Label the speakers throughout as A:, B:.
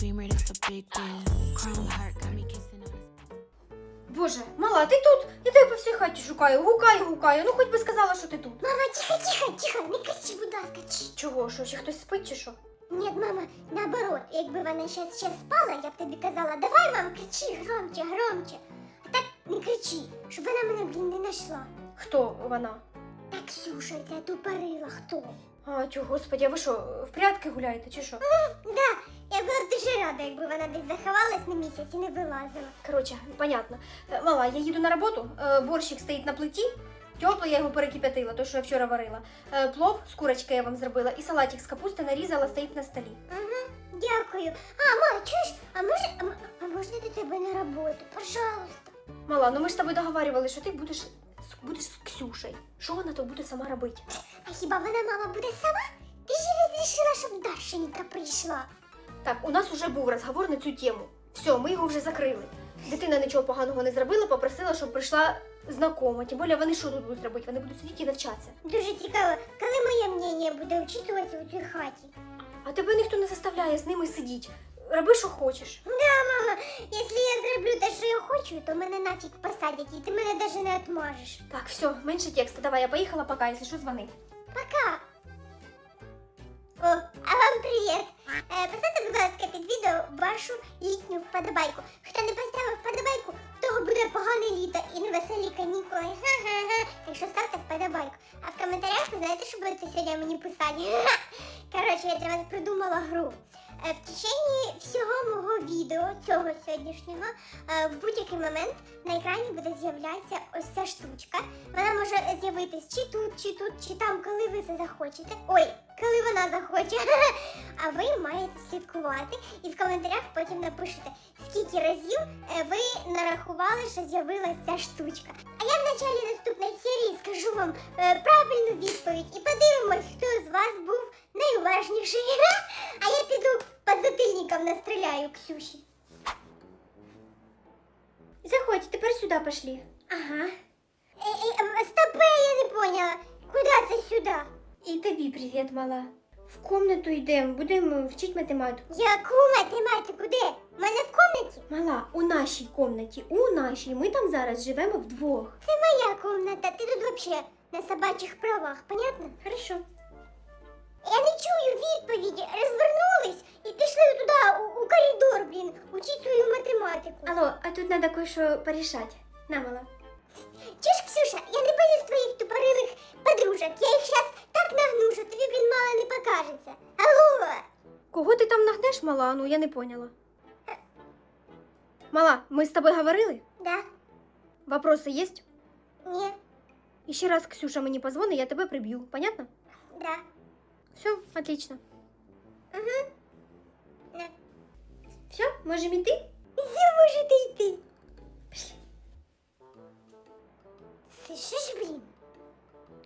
A: beamer, that's a big deal. Chrome heart got me kissing on his.
B: Боже, мала, ти тут? Я тебе по всій хаті шукаю, гукаю, гукаю. Ну хоч би сказала, що ти тут.
C: Мама, тихо, тихо, тихо, не кричи, будь ласка. Чш.
B: Чого? Що, чи хтось спить, чи що?
C: Ні, мама, наоборот, якби вона ще, ще спала, я б тобі казала, давай, мам, кричи громче, громче. А так не кричи, щоб вона мене, блін, не знайшла.
B: Хто вона?
C: Так, Ксюша, ця тупорила, хто?
B: А, тю, господи, а ви що, в прятки гуляєте, чи що?
C: Да, дуже рада, якби вона десь заховалась на місяць і не вилазила.
B: Коротше, понятно. Е, Мала, я їду на роботу, е, борщик стоїть на плиті. Теплий, я його перекип'ятила, то, що я вчора варила. Е, Плов з курочки я вам зробила і салатик з капусти нарізала, стоїть на столі.
C: Угу, дякую. А, ма, чуєш, а може, а, м- а можна до тебе на роботу? Пожалуйста.
B: Мала, ну ми ж з тобою договарювали, що ти будеш, з- будеш з Ксюшею. Що вона то буде сама робити?
C: А хіба вона, мама, буде сама? Ти ж розрішила, щоб Дашенька прийшла.
B: Так, у нас вже був розговор на цю тему. Все, ми його вже закрили. Дитина нічого поганого не зробила, попросила, щоб прийшла знакома. Тим більше вони що тут будуть робити? Вони будуть сидіти і навчатися.
C: Дуже цікаво, коли моє мнення буде вчитуватися у цій хаті.
B: А тебе ніхто не заставляє з ними сидіти. Роби, що хочеш.
C: Да, мама, якщо я зроблю те, що я хочу, то мене нафіг посадять, і ти мене навіть не отможеш.
B: Так, все, менше текста. Давай, я поїхала, пока, якщо що, дзвони.
C: Пока. О, а вам привіт. Е, поставте, будь ласка, під відео вашу літню вподобайку. Хто не поставив вподобайку, в того буде погане літо і невеселі канікули. Ха-ха-ха. Так що ставте вподобайку. А в коментарях ви знаєте, що будете сьогодні мені писати. Коротше, я для вас придумала гру. Е, В течение всього мого відео, цього сьогоднішнього, е, в будь-який момент на екрані буде з'являтися ось ця штучка. Вона може з'явитись чи тут, чи тут, чи там, коли ви це захочете. Ой, коли вона захоче. А ви маєте слідкувати і в коментарях потім напишете, скільки разів е, ви нарахували, що з'явилася ця штучка. А я в началі наступної серії скажу вам правильну відповідь і подивимось, хто з вас був найуважніший. А я піду по затильникам настріляю Ксюші.
B: Заходь, тепер сюди пішли.
C: Ага. Е, е, стопе, я не поняла. Куди це сюди?
B: І тобі привіт, мала. В комнату йдемо, будемо вчити математику.
C: Яку математику? Де? У мене в комнаті?
B: Мала, у нашій комнаті, у нашій. Ми там зараз живемо вдвох.
C: Це моя комната. Ти тут взагалі на собачих правах, понятно?
B: Хорошо.
C: Я не чую відповіді. Розвернулись і пішли туди, у, у коридор, блін, учить свою математику.
B: Алло, а тут треба кое-що порішати. На, мала.
C: Чуєш, Ксюша, я не боюсь твоїх тупорилих подружок. Я їх зараз так нагну, що тобі, блін, мало не покажеться. Алло!
B: Кого ти там нагнеш, мала? Ну, я не поняла. Мала, ми з тобою говорили?
C: Да?
B: Вопроси є?
C: Ні?
B: І ще раз Ксюша мені позвонить, я тебе приб'ю. Понятно?
C: Да.
B: Все, отлично.
C: Угу. Да.
B: Все, можемо йти?
C: Все можете йти.
B: Пішли.
C: Слышиш, блін?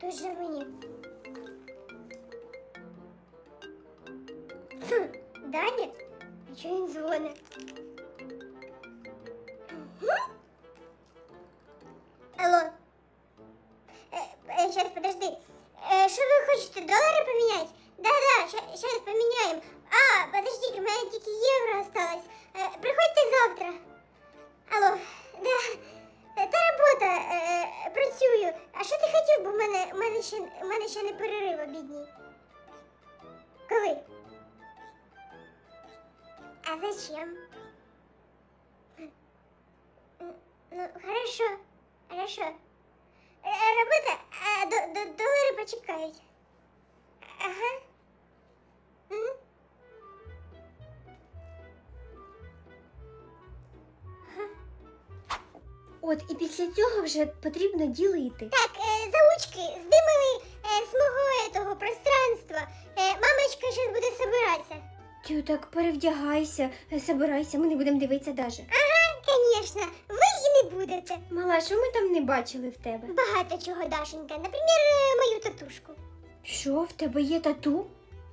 C: Тоже мені. Хм, Даня? А чого він дзвонить? Зачем? Ну, хорошо, хорошо. Е, Робота, а до, до, долари почекають. Ага.
B: От, і після цього вже потрібно ділити.
C: Так, е, заучки, здимали е, з мого этого пространства. Е, мамочка зараз буде собиратися.
B: Тю, так перевдягайся, е, собирайся, ми не будемо дивитися даже.
C: Ага, звісно, ви і не будете.
B: Мала, що ми там не бачили в тебе?
C: Багато чого, Дашенька. Наприклад, е, мою татушку.
B: Що, в тебе є тату?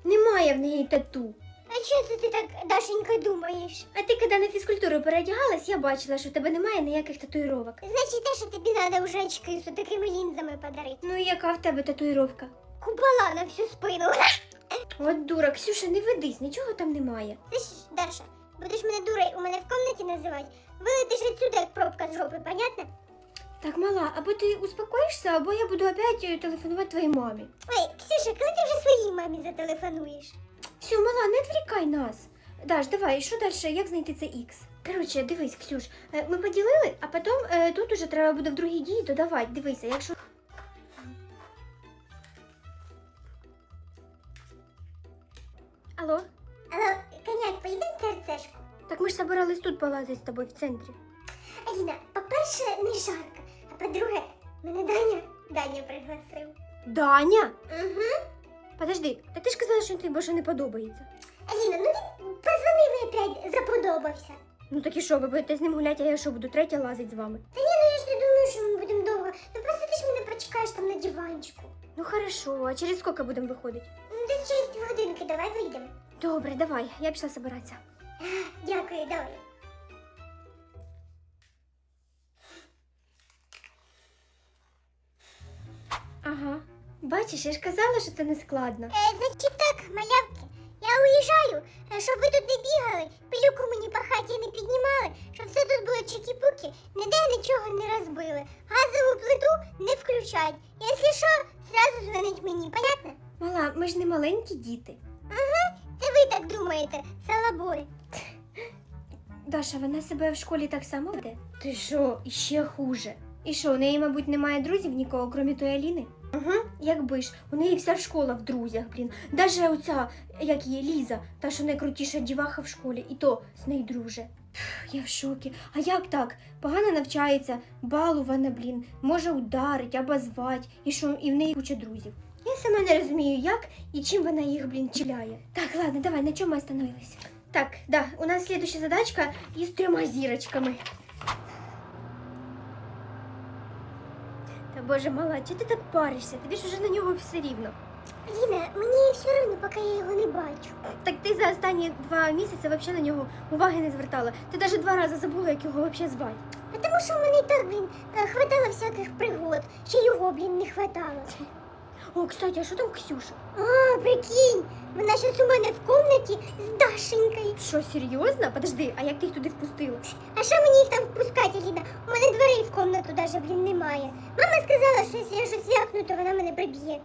B: Немає в неї тату.
C: А чого це ти так, Дашенька, думаєш?
B: А ти коли на фізкультуру переодягалась, я бачила, що в тебе немає ніяких татуїровок.
C: Значить, те, що тобі треба вже очки з такими лінзами подарити.
B: Ну і яка в тебе татуїровка?
C: Купола на всю спину.
B: От дура, Ксюша, не ведись, нічого там немає.
C: Слышиш, Даша, будеш мене дурою у мене в комнаті називати, вилетиш відсюди, як пробка з жопи, понятно?
B: Так, мала, або ти успокоїшся, або я буду опять е, телефонувати твоїй мамі.
C: Ой, Ксюша, коли ти вже своїй мамі зателефонуєш?
B: Все, мала, не відвлікай нас. Даш, давай, що далі? Як знайти це X? Коротше, дивись, Ксюш, е, ми поділили, а потім е, тут уже треба буде в другій дії додавати. Дивися, якщо. Алло?
C: Алло, коняк, поїдемо в ТРЦшку?
B: Так ми ж собирались тут полазити з тобою в центрі.
C: Аліна, по-перше, не жарко, а по-друге, мене Даня, Даня пригласив.
B: Даня?
C: Угу.
B: Подожди, так ти ж казала, що тобі більше не подобається.
C: Аліна, ну він позвонив і опять заподобався.
B: Ну так і що, ви будете з ним гуляти, а я що буду третя лазить з вами?
C: Та ні, ну я ж не думаю, що ми будемо довго. Ну просто ти ж мене почекаєш там на диванчику.
B: Ну хорошо, а через скільки будемо виходити?
C: Ну, десь через годинки, давай вийдемо.
B: Добре, давай, я пішла собиратися.
C: Дякую, давай.
B: Ага. Бачиш, я ж казала, що це не складно.
C: Е, значить так, малявки, я уїжджаю, е, щоб ви тут не бігали, пилюку мені по хаті не піднімали, щоб все тут було чики-пуки, ніде нічого не розбили. Газову плиту не включать. Якщо що, зразу дзвонить мені, понятно?
B: Мала, ми ж не маленькі діти.
C: Це ви так думаєте, салабой.
B: Даша, вона себе в школі так само веде? Ти що, іще хуже. І що, у неї, мабуть, немає друзів нікого, крім тої Аліни? Угу, якби ж, у неї вся школа в друзях, блін. Даже оця, як її Ліза, та що найкрутіша діваха в школі, і то з нею друже. Я в шокі. А як так? Погано навчається, балувана, блін, може ударить або звать, і що, і в неї куча друзів. Я сама не розумію, як і чим вона їх, блін, чіляє. Так, ладно, давай, на чому ми остановились? Так, да, у нас следующая задачка із трьома зірочками. Та боже, мала, чи ти так паришся? Тобі ж уже на нього все рівно.
C: Ліна, мені все одно, поки я його не бачу.
B: Так ти за останні два місяці взагалі на нього уваги не звертала. Ти навіть два рази забула, як його взагалі звати.
C: А тому що в мене і так, блін, е, хватало всяких пригод, ще його, блін, не хватало.
B: О, кстати, а що там Ксюша?
C: А, прикинь, вона щось у мене в комнаті з Дашенькою.
B: Що, серйозно? Подожди, а як ти їх туди впустила?
C: А що мені їх там впускати, Ліна? У мене дверей в комнату даже, блін, немає. Мама сказала, що якщо я щось вякну, то вона мене приб'є.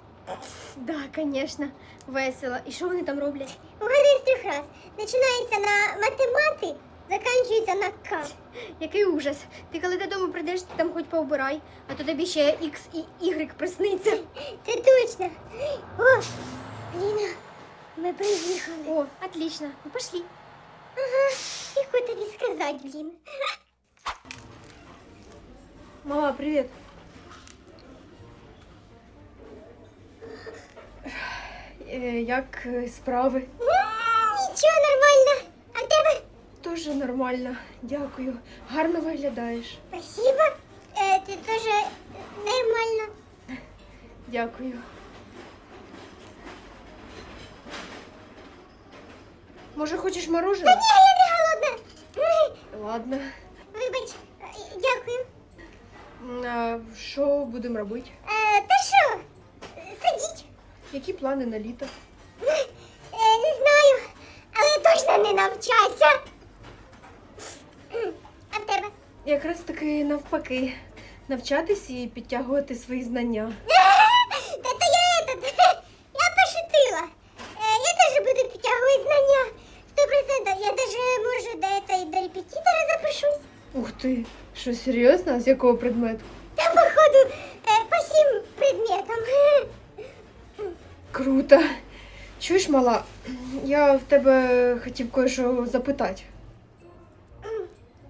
B: Да, звісно, весело. І що вони там роблять?
C: Угадай з трьох раз. Починається на математи, закінчується на К.
B: Який ужас. Ти коли додому прийдеш, ти там хоч поубирай, а то тобі ще X і Y присниться.
C: Це точно. О, Ліна, ми приїхали.
B: О, отлично. Ну пошли.
C: Ага, і тобі сказати, блін.
B: Мама, привіт.
D: Е, Як е, справи?
C: Нічого нормально. А в тебе?
D: Дуже нормально, дякую. Гарно виглядаєш.
C: Спасибо. Е, ти теж нормально.
D: Дякую. Може, хочеш мороженое?
C: Ні, я не голодна.
D: Ладно.
C: Вибач, Е, дякую.
D: А що будемо робити?
C: Е, та що? Сидіть.
D: Які плани на літо? Якраз таки навпаки. Навчатись і підтягувати свої знання.
C: Та то я этот, я пошутила. Е, Я теж буду підтягувати знання. Сто процентів. Я даже, може, до этой до репетитора запишусь.
D: Ух ти, що серйозно? З якого предмету?
C: Та походу е, по всім предметам.
D: Круто. Чуєш, мала, я в тебе хотів кое-що запитати.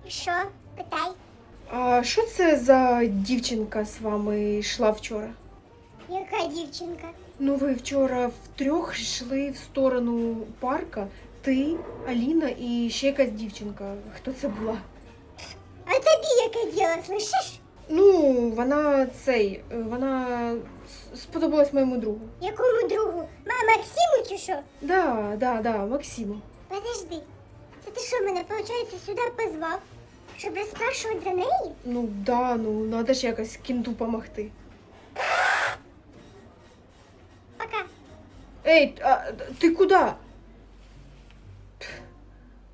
C: Що? Питай.
D: А що це за дівчинка з вами йшла вчора?
C: Яка дівчинка?
D: Ну, ви вчора втрьох йшли в сторону парка. Ти, Аліна і ще якась дівчинка. Хто це була?
C: А тобі яке діло, слышиш?
D: Ну, вона цей, вона с- сподобалась моєму другу.
C: Якому другу? Ма- Максиму чи що?
D: Да, да, да, Максиму.
C: Подожди. Це ти що мене, виходить, сюди позвав? Щоб розспрашувати за неї?
D: Ну да, ну надо ж якось кінту помогти.
C: Пока.
D: Ей, а, ти куди?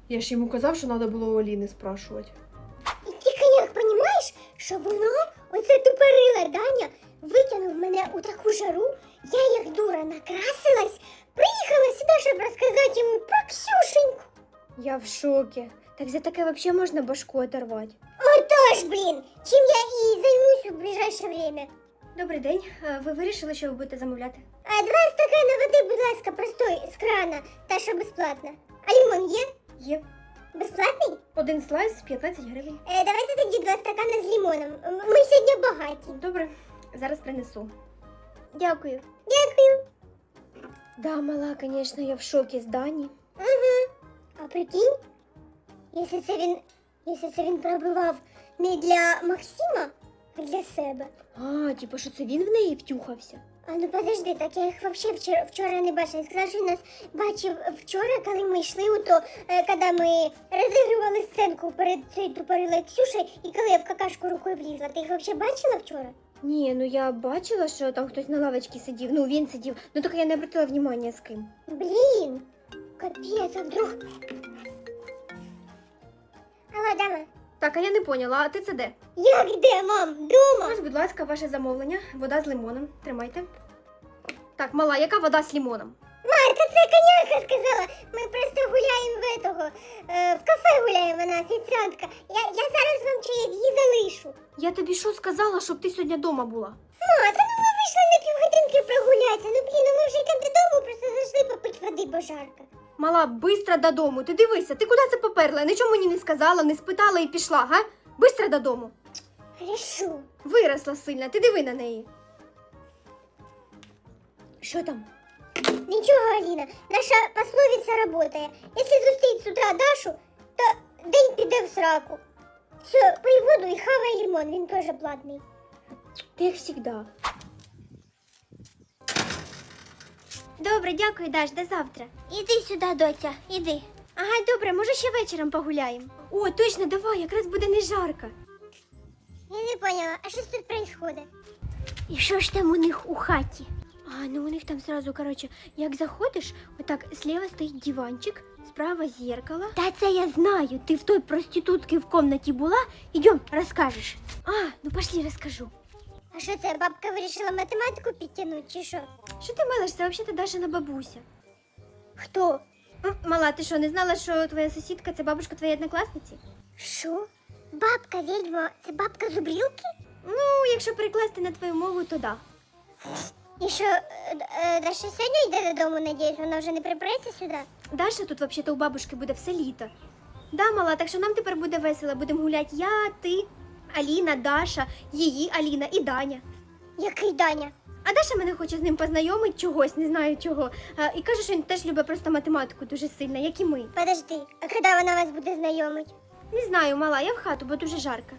D: Я ж йому казав, що треба було у Аліни спрашувати.
C: І ти, коняк, понімаєш, що воно, оце тупорила Даня, витягнув мене у таку жару, я як дура накрасилась, приїхала сюди, щоб розказати йому про Ксюшеньку.
B: Я в шокі. Так за таке взагалі можна башку оторвати.
C: Отож, блін, чим я і займусь у ближайше время.
B: Добрий день. Е, Ви вирішили, що ви будете замовляти?
C: А два стакана води, будь ласка, простой, з крана, та що безплатна. А лимон є?
B: Є.
C: Безплатний?
B: Один слайс 15 гривень.
C: Е, давайте тоді два стакана з лимоном. М- Ми сьогодні багаті.
B: Добре, зараз принесу. Дякую.
C: Дякую.
B: Да, мала, звісно, я в шокі з Дані.
C: Угу. А прикинь, якщо це він, якщо це він пробивав не для Максима, а для себе.
B: А, типу, що це він в неї втюхався?
C: А ну подожди, так я їх взагалі вчора, вчора не бачила. Сказав, що нас бачив вчора, коли ми йшли, ото, е, коли ми розігрували сценку перед цією тупорилою Ксюшею, і коли я в какашку рукою влізла. Ти їх взагалі бачила вчора?
B: Ні, ну я бачила, що там хтось на лавочці сидів. Ну, він сидів. Ну тільки я не обратила внимання з ким.
C: Блін, капець, а вдруг... Алло, дама.
B: Так, а я не поняла, а ти це де?
C: Як де, мам? Дома?
B: Ось, будь ласка, ваше замовлення. Вода з лимоном. Тримайте. Так, мала, яка вода з лимоном?
C: Марка, це коняка сказала. Ми просто гуляємо в этого, е, в кафе гуляємо, вона офіціантка. Я, я зараз вам чаєві залишу.
B: Я тобі що сказала, щоб ти сьогодні вдома була?
C: Ма, та ну ми вийшли на півгодинки прогулятися. Ну блін, ну ми вже йдемо додому, просто зайшли попити води, бо жарко.
B: Мала, бистро додому. Ти дивися, ти куди це поперла? Нічого мені не сказала, не спитала і пішла, га? Бистро додому.
C: Хорошо.
B: Виросла сильно, ти диви на неї. Що там?
C: Нічого, Аліна, наша пословиця работає. Якщо зустріть з утра Дашу, то день піде в сраку. Все, пий воду і хавай лимон, він теж платний.
B: Ти як завжди. Добре, дякую, Даш, до завтра.
C: Іди сюди, доця, іди.
B: Ага, добре, може ще вечором погуляємо. О, точно, давай, якраз буде не жарко.
C: Я не поняла, а що тут происходит?
B: І що ж там у них у хаті? А, ну у них там сразу, короче, як заходиш, отак зліва стоїть диванчик, справа зеркало. Та це я знаю. Ти в той проститутки в комнаті була. Ідем, розкажеш. А, ну пошли, розкажу.
C: А що це, бабка вирішила математику підтягнути, чи що?
B: Що ти? Це взагалі Дашина бабуся.
C: Хто?
B: М, Мала, ти що, не знала, що твоя сусідка це бабушка твоєї однокласниці?
C: Що? Бабка відьма, це бабка зубрілки?
B: Ну, якщо перекласти на твою мову, то да.
C: І що, е, е, Даша сьогодні йде додому, надіюсь, вона вже не припреться сюди?
B: Даша тут взагалі у бабушки буде все літо. Да, мала, так що нам тепер буде весело. Будемо гуляти я, ти, Аліна, Даша, її Аліна і Даня.
C: Який Даня?
B: А Даша мене хоче з ним познайомити чогось, не знаю чого. А, і каже, що він теж любить просто математику дуже сильно, як і ми.
C: Подожди, а коли вона вас буде знайомить?
B: Не знаю, мала, я в хату, бо дуже жарко.